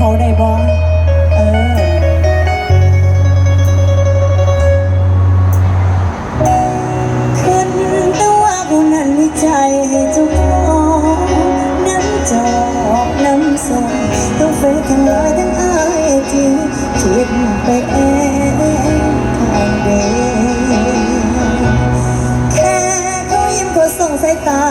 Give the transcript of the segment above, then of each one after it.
เขาได้บ่เออขึ้นตัวกูนั้นจให้เจ้าอน้ำจอกน้ำสต้องเฝ้งร้อทั้งอายทีคิดไปเองทางเดินแค่เขายิ้มก็ส่งสายตา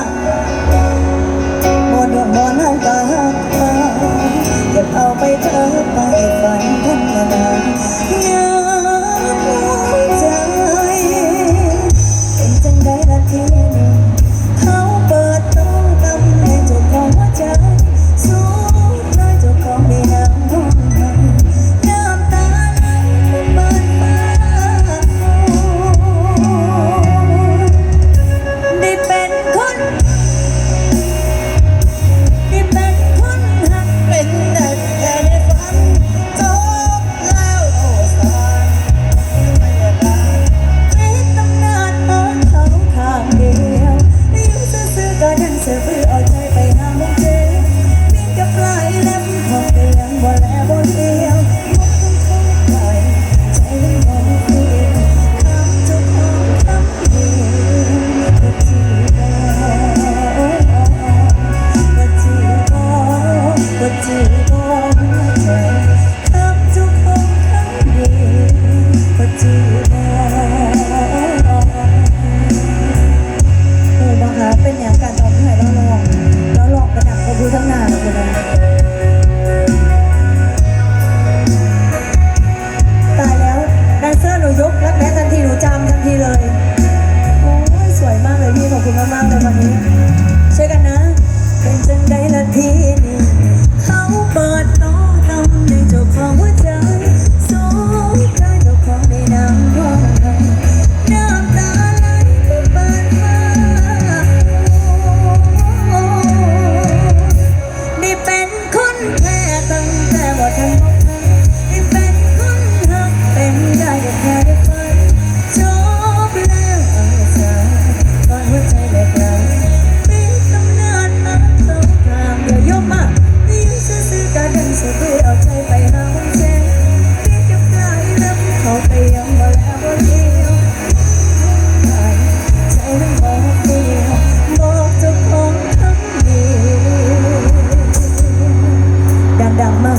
da, da mão.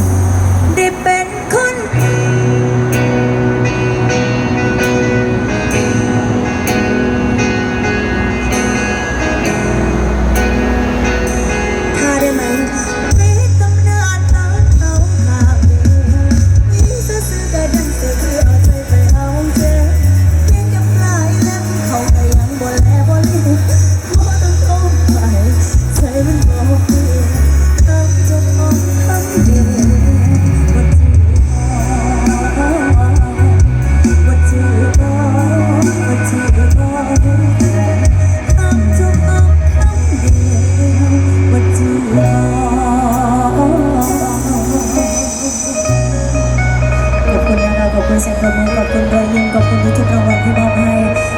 ปรบมือขอบคุณรอยยิ้มขอบคุณทุกรางวัลที่มอบให้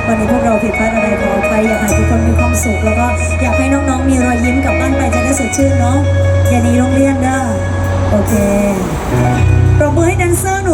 วันนี้พวกเราผิดพลาดอะไรขอไภัอยากให้ทุกคนมีความสุขแล้วก็อยากให้น้องๆมีรอยยิ้มกลับบ้านไปจะได้สดชื่นเนาะอย่าหนีโรงเรียนเด้อโอเคปรบมือให้แดนเซอร์หนู